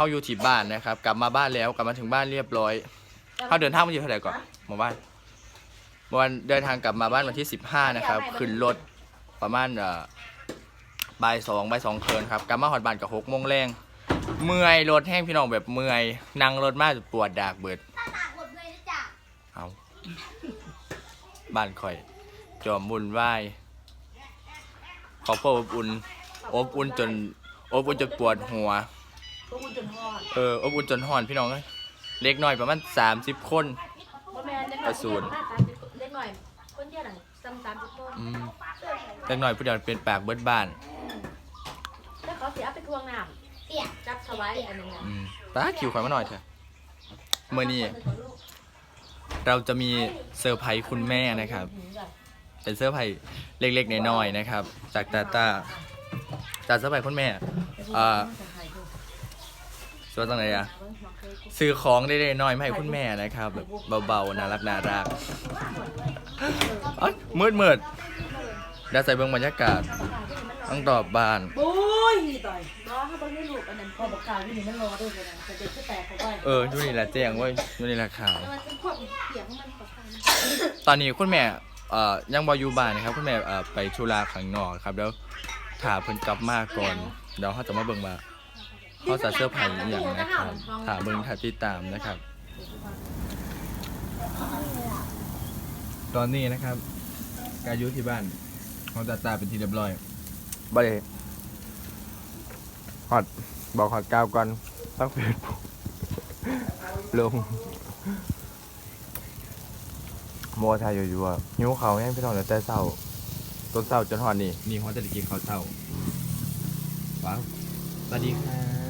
เข้าอยู่ที่บ้านนะครับ กลับมาบ้านแล้วกลับมาถึงบ้านเรียบร้อยเข้าเดินทางมาอยู่เท่าไหร่ก่อนหมู่บ้านเมื่อวันเดินทางกลับมาบ้านวันที่ 15 นะครับขึ้นรถประมาณเอ่อบ่ายสองบ่ายสองเคินครับกลับมาหอดบ้านกับหกโมงแรงเมื่อยรถแห้งพี่น้องแบบเมื่อยนั่งรถมากจนปวดดากเบิดตาตากหมดเลยนะจ๊ะเอาบ้านข่อย จอมบุญไหวายขอบพ่ออบอุ่นอบอุ่นจนอบอุ่นจนปวดหัวพวกคุณจน หอดเอออบอุ่นจนห่อนพี่น้องเอ้ยเล็กน้อยประมาณสามสิบคน บ่แม่นเด็กกระสุนเด็กหน่อยคนเดียวหนังซ้ำสามสิบคนอืมเล็กน้อยผู้เดียวเป็นปากเบิดบ้านแล้วเขาเสียไปทวงน้เปียกำจับถวายอันนึงอะอืมตาคิวข่อยมาหน่อยเถอะเมื่อนี้เราจะมีเซอร์ไพรส์คุณแม่นะครับ เป็นเซอร์ไพรส์เล็กๆน้อยๆนะครับ จากตาตาจากเซอร์ไพรส์คุณแม่อ่า ส่วนตรงไหนอะซื้อของได้ๆน้อยๆมาให้คุณแม่นะครับแบบเบาๆน่ารักน่ารักเอ้ยมืดมืดๆเดี๋ยวใส่เบิ่งบรรยากาศต้องตอบบ้านโอ้ยต่อยรอให้เบิ่งให้ลูกอันนั้นพอบอกกล่าวอยู่นี่มันรอด้วยกันแต่เด็กก็แตกเขาไว้เออดูนี่แหละแจ้งเว้ยดูนี่แหละข่าว มันเป็นพวกเสียงมันขอฟังตอนนี้คุณแม่เอ่อยังบอยู่บ้านนะครับ คุณแม่เอ่อไปธุระข้างนอกครับแล้วถาเพิ่นกลับมาก่อนเดี๋ยวเขาจะมาเบิ่งว่า เขาจะเสื้อร์ไผ่อหย่างนะครับถาเบิ่งถาติดตามนะครับ ตอนนี้นะครับกายุที่บ้านเขาตาตาเป็นที่เรียบร้อยบ่ได้ฮอดบอกฮอดกาวก่อนต้องเฟซบุ๊กลงโมไทยอยู่ๆอะหิวเขาวแห้งพี่น้องแต่แต่เศร้าต้นเศร้าจนหอนนี่นี่เขาจะได้กินข้าวเศร้าว้าวสวัสดีค่ะ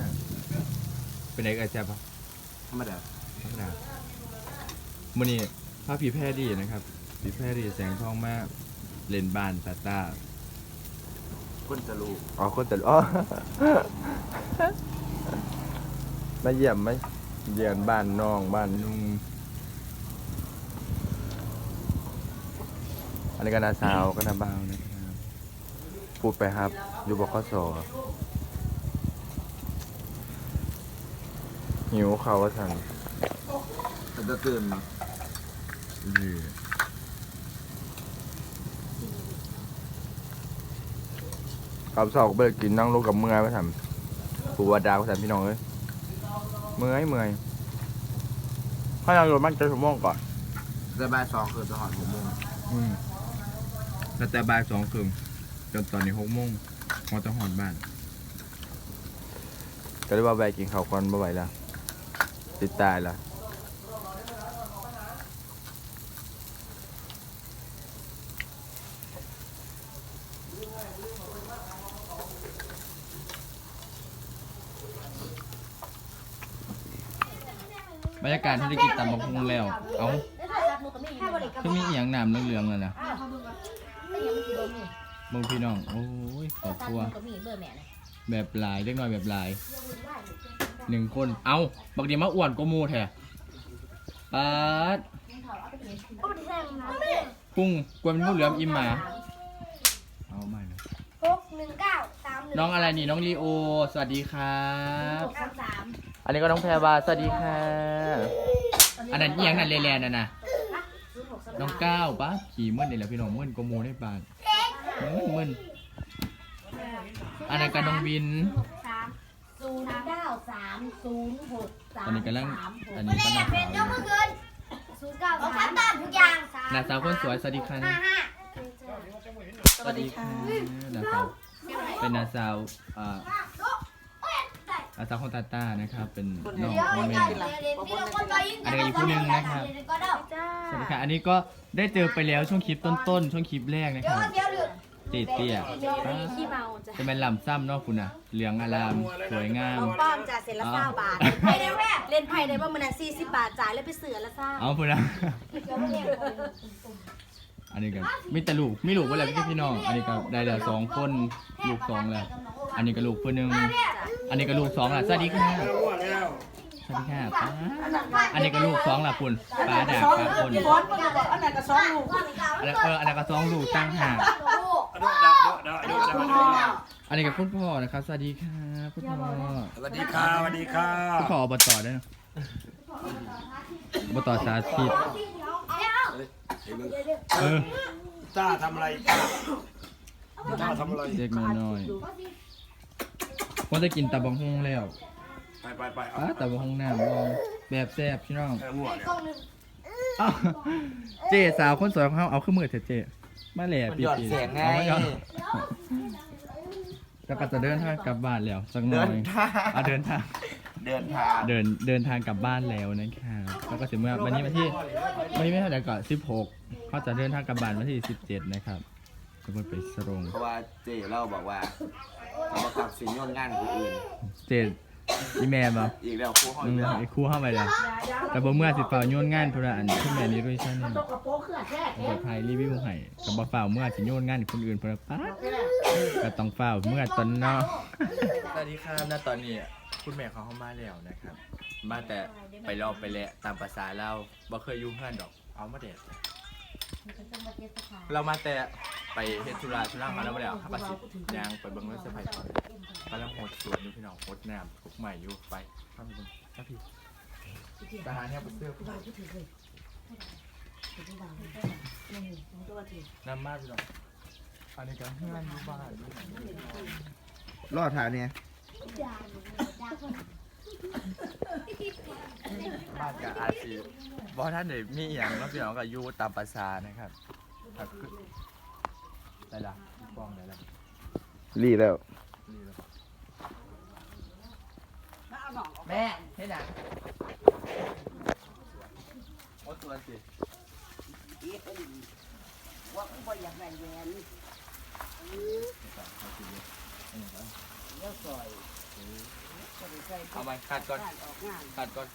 เป็นไงกันแจ๊บปะธรรมดาธรรมดามื่อนี้พระผีแพรดีนะครับผีแพรดีแสงทองมากเล่นบ้านตาตาคนจะรู้อ๋อคนแต่อ๋อ มาเยี่ยมไหมเยี่ยมบ้านน้องบ้านนุ่งอันนี้ก็นาสาวก็นาบ่าวนะครับพูดไปครับ อยู่บกส หิวเขาวว่าสั่งแต่จะตื่นยือกับสอกเบิกกินนั่งลงกับเมื่อยไปทำปูวาดาวไปทำพี่น้องเอ้ยเมื่อยเมื่อยข้ายังอยู่บ้านเจ็ดชั่วโมงก่อนแต่บ่ายสองคือจะหอดหกโมงอืมแล้วแต่บ่ายสองครึ่งจนตอนนี้หกโมงมอจะหอนบ้านก็เลยว่าแวะกินข้าวก่อนบ่ไหวแล้ว ติดตายล้วบรรยากาศที่ได้กินตำบักหุ่งแล้ว เอ้าข้ารับหนูก็มีอยู่นี่คือมีอย่างน้ำเหลืองๆเลยนะอ้าวเขาเบิ่งว่าแต่ยังไม่กี่เบอร์นี่เบิ่งพี่น้อง โอ้ยขอบคดรัวหนูก็มีเบอร์แม่เลยแบบหลายเล็กน้อยแบบหลาย หนึ่งคน เอ้าบักเดียวมาอ้วนก็มูแท้ปาดโอ้ยแซงนะกุ้งกวนเป็นงูเหลือมอิ่มหมา เอาไม่นะหกหนึ่งเก้าสามหนึ่งน้องอะไรนี่น้องลีโอ สวัสดีครับสามสามอันนี้ก็น้องแพรวาสวัสดีค่ะ อันนั้นอีหยังนั่นเลนๆน่ะนะศูนย์หกสามน้องก้าวปะขี่มื่นนี่แหละพี่น้องมื่นก็มูได้ปานมื่นมื่นอันนั้นก็น้องวินสาม ศูนย์เก้าสามศูนย์หกสามตอนนี้กำลังสามหกอันนี้ก็น้าเป็นสาเจ้าวเมื่อคืนศูนย์เก้าสามตามทุกอย่างสามน้าสาวคนสวยสวัสดีค่ะห้าห้าสวัสดีค่ะน้าสาวเป็นน้าสาวอ่าน้าสาวของตาต้านะครับ เป็นน้องเดี๋ยวพ่อเดี๋แม่ยวเดี๋ยวเดี๋ยวพี่น้องคนต่อยิงอันนี้ก็อีกผู้หนึ่งนะครับก็ได้สวัสดีค่ะอันนี้ก็ได้เจอไปแล้วช่วงคลิปต้นๆช่วงคลิปแรกนะเดี๋คยวรับ เดี๋ยวเดี๋ยวเตี้ยเตี้ยขี้เมาจ้ะจะเป็นลำซ้ำเนาะคุณอะ เหลืองอารามสวยงามน้องป้อมจ่ายเสร็จละเก้าบาทไปเดี๋ยวแม่เล่นไพ่ได้ว่ามันสี่สิบบาทจ่ายแล้วไปเสือละเศร้าเอาคุณนะอันนี้ก็มีแต่ลูกมีลูกเมื่อไหร่พี่พี่น้อง อันนี้ก็ได้แล้วสองคนลูกสองแล้ว อันนี้ก็ลูกเพื่อนหนึ่งอันนี้ก็ลูกสองละสวัสดีค่ะสวัสดีค่ะป้าอันนี้ก็ลูกสองละคุณป้าดาบป้าคนร้อนก็บอกอันไหนก็สองลูกอันนั้นเอออันนั้นก็สองลูกตั้งห่าง อันนี้กับคุณพ่อนะครับ สวัสดีครับคุณพ่อสวัสดีครับสวัสดีครับคุณพ่ออบตด้วยนะอบตสาธิตเออต้าทำอะไรต้าต้าทำอะไรเด็กน้อยๆว่าจะกินตับบังฮงแล้ว ไปไปไปเอาป้าตับบังฮงน้ำลองแบบแซ่บพี่น้องแค่หัวเนี่ยอ้าวเจ๊สาวคนสวยของเขาเอาขึ้นมือเถอะเจ๊ มาแหล่ปีปีเอามาหยอดแล้วก็จะเดินทางกลับบ้านแล้วสักหน่อยอะเดินทาง เดินทางเดินเดินทางกลับบ้านแล้วนะครับแล้วก็ถึงเมื่อวันนี้วันที่วันนี้ไม่เท่าไหร่ก่อน16เขาจะเดินทางกลับบ้านวันที่ 17 นะครับจะไปสรงเพราะว่าเจ๊เล่าบอกว่าเอามากับสินยนต์งานคนอื่น เจด อีแม่บ่อีกแล้วคู่ห้องอือีกมแล้วไอ้ครู่เข้าไปแล้วแต่บ่เมื่อสิเฝ้าโยนงานพุ่นน่ะอันที่แม่นี้ด้วยใช่ไหมตกกระโปรงเครื่องแท้เปิดไทยรีวิวให้ก็บ่เฝ้าเมื่อสิโยนงานให้คนอื่นพุ่นน่ะป๊าดก็ต้องเฝ้าเมื่อตอนเนาะสวัสดีครับณตอนนี้คุณแม่เขาเข้ามาแล้วนะครับ มาแต่ไปรอบไปแหละตามภาษาเราบ่เคยยุ่งเพื่อนดอก เอามาเด็ดเรามาแต่ไปเฮ็ดธุระธุระมาแล้วบ่แล้วครับว่าสิยางไปเบิ่งรถเซอร์ไพรส์ก่อน กำลังโหดสวนอยู่พี่น้องโหดน้ำทุกใหม่อยู่ไปข้ามไปเบิ่งครับพี่ทหารเนี่ยบ่เสื้อผู้น้ำมากพี่น้องอันนี้ก็เฮือนอยู่บ้านอยู่รอดทางเนี่ยบ้านก็อาจสิบ่ท่านได้มีหยังเนาะพี่น้องก็อยู่ตามภาษานะครับครับคือได้ละฟ้องได้ละรีแล้วนี่ละมาเอาหนองออกแม่เฮ็ดหยังโอ้ตัวสิอีกคนว่ากูบ่อยากได้แหวนเดี๋ยวซอยจะไปใส่เอาไปขาดก่อนออกงานขาดก่อน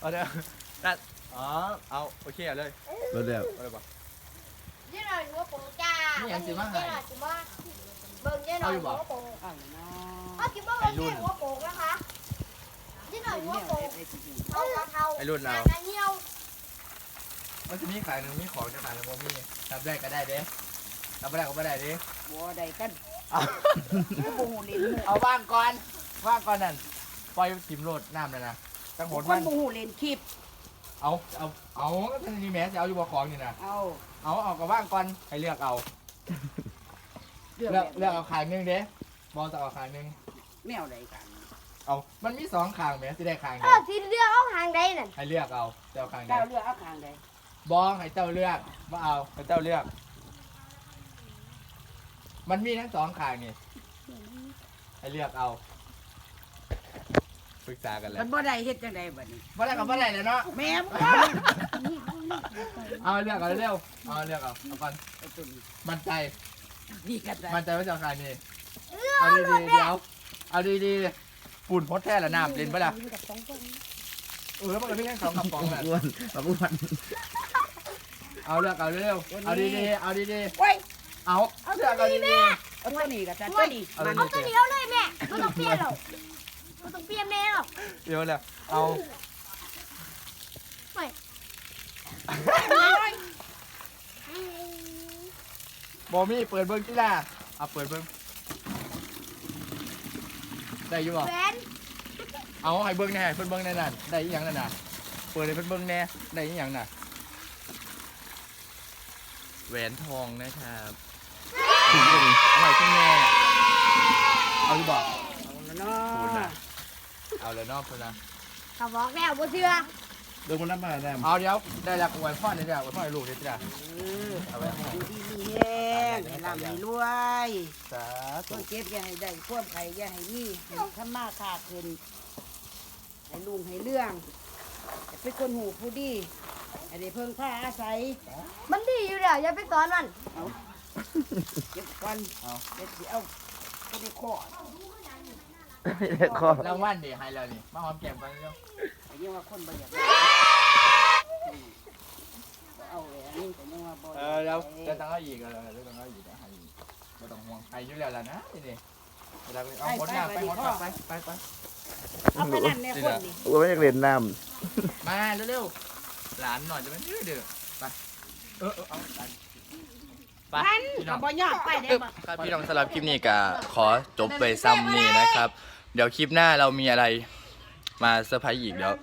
เอาเดี๋ยวตัดอ๋อเอาโอเคเอาเลยรถแล้วเอาเลยปะเจ๊หน่อยหัวโปงจ้านี่ยังสิมาให้เจ๊หน่อยสิมาเบิ่งเจ๊หน่อยหัวโปงเอาเนาะเอาคิดว่าเบิ่งเจ๊หัวโปงนะคะ เจ๊หน่อยหัวโปงเอากระเทาไอ้รุ่นเรากระเหี่ยวมันจะมีขายหนึ่งมีของจะขายแล้วโมมีทำได้ก็ได้เด้ทำไม่ได้ก็ไม่ได้เด้บ่ได้กันเอา บ่ฮู้เล่นเอาว่างก่อนว่างก่อนนั่นปล่อยทิมโหลดน้ำเลยนะตั้งโหดคมันนบ่ฮู้เล่นคลิปเอาเอาเอาก็ทันทีแม้จะเอาอยู่บ่ของนี่นะเอาเอาเอาก็ว่างก่อนให้เลือกเอาเรื่องเลือกแบบเลือกเอาขายหนึ่งเด้บอลจะเอาขายหนึ่งแนวใดกัน เอามันมีสองขางแม้สิได้ขางเอเดียอวทีเลือกเอาหางใดนั่นให้เลือกเอาเจ้าขางเดีเจ้ายวเลือกเอาข้างใดบองให้เจ้าเลือกว่าเอาให้เจ้าเลือก มันมีทั้งสองขางนี่ให้เลือกเอาปรึกษากันแล้มัวนบ่ได้เฮ็ดจังไดบัดนี้ว่าอะไรกับว่าอะไรแล้วเนาะแม่มเอาเลือกเอาเร็วๆเอาเลือกเอาเอาก่อนไอ้ตัวนี้มั่นใจนี่ก็ได้มั่นใจว่าเจ้าขางนี่เอาดีๆเดี๋ยวเอาดีๆ ปุ่นพดแท้ละน้ำเล่นปะล่ะเออมันก็มีทั้งสองกระป๋องแหละอ้วนปากอ้วนเอาเลือกเอาเร็วๆเอาดีๆเอาดีโอ้ยๆเอาเลือกเอาดีเอาตัวนี้ก็ได้ตัวนี้ๆเอามันเอาดีตัวเดียวเลยแม่ไม่ต้องเปลี่ยนหรอกไม่ต้องเปลี่ยนแม่หรอกๆเดี๋ยวเลยเอาบอมี่เปิดเบิ้งที่ล่ะเอาเปิดเบิ้ง ได้อยู่บ่แหวนเอาให้เบิ้งแหน่ให้เพิ่นเบิ้งแน่นั่นได้อีหยังนั่นน่ะเปิดให้เพิ่นเบิ้งแน่ได้อีหยังน่ะแหวนทองนะครับถึงจะดีเอาใหม่ขึ้นแน่เอาอยู่บ่เอาแล้วเนาคุณะน่ะเอาเลยเนอกคุณนะเขาบอกแล้วบ่เชื่อเดินบนน้ำมาแน่เอาเดี๋ยวได้แล้วอวยพ่อเนี่ยเดี๋ยวอวยพ่อให้ลูกเนี่ยจ้ะ เออเอาไว้ให้ อยู่ดีมีแห้ งให้ร่ำให้รวยสาต้ธุนเก็บอย่าให้ได้ควบไข่อย่าให้มีให้ทำมาค้าขึ้นให้ลุงให้เรื่องให้เป็นคนหูผู้ดีให้ได้เพิ่งผ้าอาศัยมันดีอยู่แล้วอย่าไปสอนมันเก็บก่อนเด็ดสิเอาก็ได้ข้อไม่ได้ข้อรางวัลดิให้แล้วนี่มาหอมแก้มกันเร็วแต่ยังว่าคนบ่อยากได้อืมบ่เอาเลยอันนี้แต่ยังว่าบ่เออแล้วจะต้องเอาอีกเออแล้วต้องเอาอีกนะให้อีก ไม่ต้องห่วงให้อยู่แล้วล่ะนะนี่นี่เวลาไปเอาหมดหน้าไปหมดหน้าไปไปไปเอาไปนั่นเนี่ยคนนี่อ้วนไม่อยากเล่นน้มาเร็วๆหลานหน่อยจะไม่ดื้อเด้อไปเออเออเอาไปไปพันพี่น้กัอบงบ่ยอมไปได้บ่ ครับพี่น้องสำหรับคลิปนี้ก็ขอจบไปซ้ำนี่นะครับ เดี๋ยวคลิปหน้าเรามีอะไรมาเซอร์ไพรส์อีกเดี๋ยว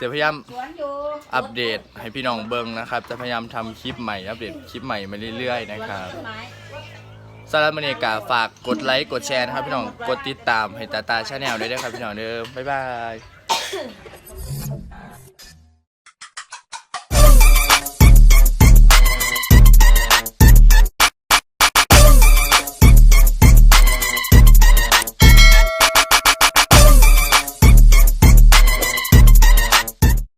จะพยายามสวนอยู่อัปเดตให้พี่น้องเบิ่งนะครับ จะพยายามทำคลิปใหม่อัปเดตคลิปใหม่มาเรื่อยๆนะครับ สำหรมนเอกาฝากกดไลค์กดแชร์นะครับพี่น้องกดติดตามให้ตาตาชาแนลด้วยนะครับพี่น้องเด้อบ๊ายบาย